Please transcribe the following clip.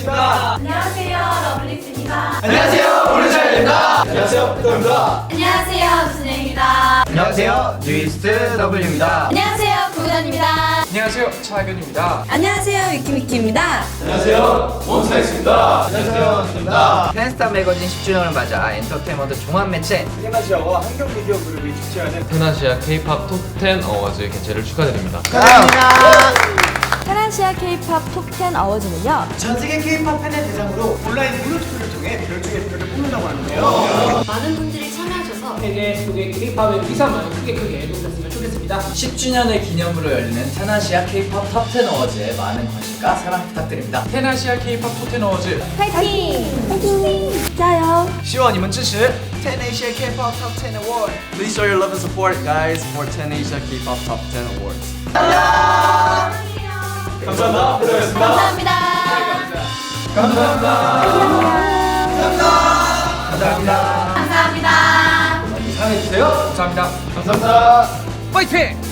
뵙겠습니다. 안녕하세요, 러블리스입니다. 안녕하세요, 블루차입니다. 안녕하세요, 부터입니다. 안녕하세요, 진행입니다. 안녕하세요, 뉴이스트 W입니다. 안녕하세요, 구단입니다. 안녕하세요, 차근입니다. 안녕하세요, 위키미키입니다. 안녕하세요, 몬스타엑스입니다. 안녕하세요, 입니다 팬스타 매거진 10주년을 맞아 엔터테인먼트 종합 매체 페나시아와 한경 미디어 그룹이 주최하는 페나시아 K-팝 톱10 어워즈 개최를 축하드립니다. 감사합니다. 동아시아 K-팝 톱10 어워즈는요. 전 세계 K-팝 팬의 대상으로 온라인 무료투표를 통해 별중의 표를 뽑는다고 하는데요. 많은 분들이 참여하셔서 세계 속의 K-팝의 기사만 크게 크게 높였으면 좋겠습니다. 10주년의 기념으로 열리는 테나시아 K-팝 톱10 어워즈에 많은 관심과 사랑 부탁드립니다. 테나시아 K-팝 톱10 어워즈 파이팅! 파이팅! 자요. 시원님은 10 Asia K-pop 톱10 Award. Please show your love and support, guys, for 10 Asia K-pop 톱10 Awards. 감사합니다. 감사합니다. 감사합니다 감사합니다. 사랑해주세요 감사합니다 감사합니다. 파이팅!